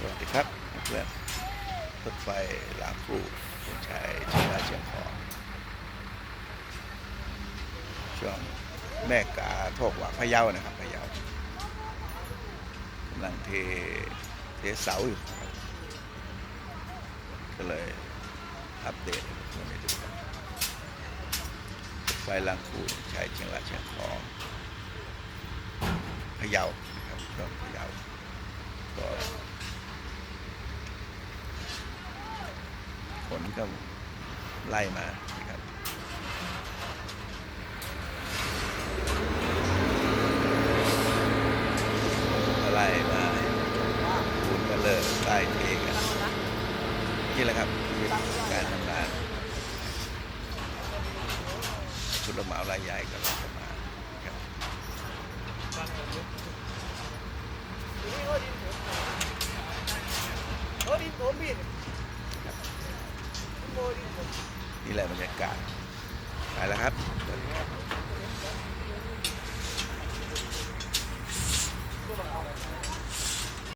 สวัสดีครับเพื่อนรถไฟลางครูคุณชายเชียงรายเชียงของช่วงแม่กาโทกว่าพะเยานะครับพะเยากำลังเทเทเสาอยู่ก็เลยอัปเดตให้เพื่อนได้ดูกันรถไฟลางครูชายเชียงรายเชียงของพะเยาครับช่วงพะเยาก็ ฝนก็ไล่มาครับไล่มาฝนก็เลิกไล่เทกันนี่แหละครับคือการทำงานคุณละเหมารายใหญ่กับรัฐบาลครับโอ้ดินผมพี่โอ้ดิ นี่แหละบรรยากาศไปแล้วครับสวัสดีครับ